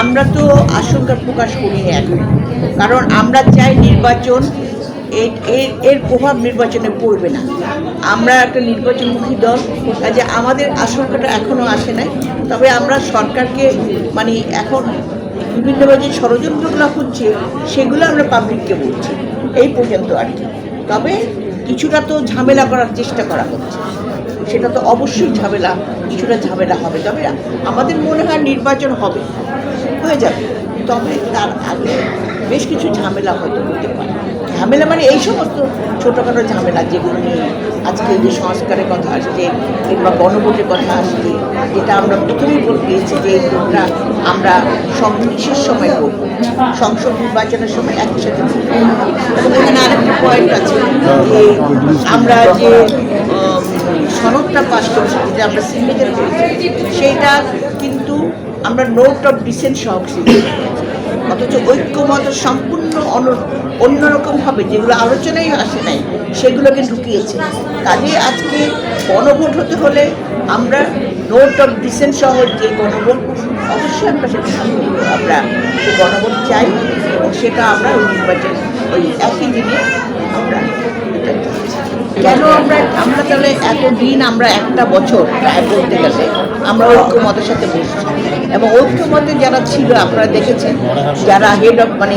আমরা তো আশঙ্কা প্রকাশ করিনি এখন। কারণ আমরা চাই নির্বাচন এর এর প্রভাব নির্বাচনে পড়বে না। আমরা একটা নির্বাচনমুখী দল, কাজে আমাদের আশঙ্কাটা এখনও আসে নাই। তবে আমরা সরকারকে মানে এখন বিভিন্নভাবে যে ষড়যন্ত্রগুলো হচ্ছে, সেগুলো আমরা পাবলিককে বলছি। এই পর্যন্ত আর কি। তবে কিছুটা তো ঝামেলা করার চেষ্টা করা হচ্ছে। সেটা তো অবশ্যই ঝামেলা, কিছুটা ঝামেলা হবে। তবে আমাদের মনে হয় নির্বাচন হবে। হয়ে যাবে, তবে তার আগে বেশ কিছু ঝামেলা হয়তো হতে পারে ঝামেলা মানে এই সমস্ত ছোটোখাটো ঝামেলা যেগুলো নিয়ে আজকে যে সংস্কারের কথা আসছে কিংবা গণভোটের কথা আসছে, যেটা আমরা প্রথমেই বলে দিয়েছি যে এই ভোটটা আমরা সংবিশেষ সময় করব সংসদ নির্বাচনের সময় একসাথে। এবং এখানে আরেকটা পয়েন্ট আছে যে আমরা যে সনদটা পাস করেছি যেটা আমরা সিগনেচার করেছি। সেইটা কিন্তু আমরা নোট অফ ডিসেন্ট সহ অথচ ঐক্যমত সম্পূর্ণ অন্য- অন্যরকম হবে যেগুলো আলোচনায় আসে নাই, সেগুলোকে ঢুকিয়েছে কাজে আজকে গণভোট হতে হলে আমরা নোট অফ ডিসেন্ট সহ যে গণভোট, অবশ্যই আমরা সেটা আমরা সে গণভোট চাই, এবং সেটা আমরা ওই নির্বাচন ওই একই দিনে আমরা এটা চাচ্ছি। কেন আমরা তাহলে এতদিন আমরা একটা বছর বলতে গেলে আমরা ঐক্যমতের সাথে বসছি। এবং ঐক্যমতে যারা ছিল, আপনারা দেখেছেন, যারা হেড অফ মানে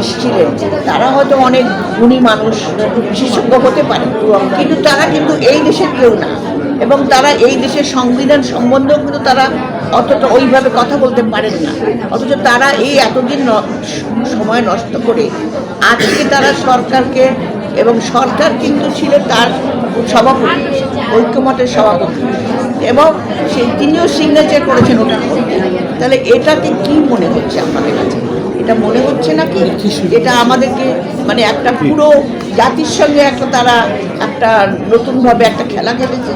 এসেছিলেন, তারা হয়তো অনেক গুণী মানুষ, বিশেষজ্ঞ হতে পারে, কিন্তু তারা কিন্তু এই দেশের কেউ না। এবং তারা এই দেশের সংবিধান সম্বন্ধেও কিন্তু তারা অতটা ওইভাবে কথা বলতে পারেন না। অথচ তারা এই এতদিন সময় নষ্ট করে আজকে তারা সরকারকে এবং সরকার কিন্তু ছিল তার সভাপতি ঐক্যমতের সভাপতি। এবং সেই তিনিও সিগনেচার করেছেন ওটার মধ্যে। তাহলে এটাতে কি মনে হচ্ছে আপনাদের কাছে? এটা মনে হচ্ছে না নাকি এটা আমাদেরকে মানে একটা পুরো জাতির সঙ্গে একটা তারা একটা নতুনভাবে একটা খেলা খেলেছে?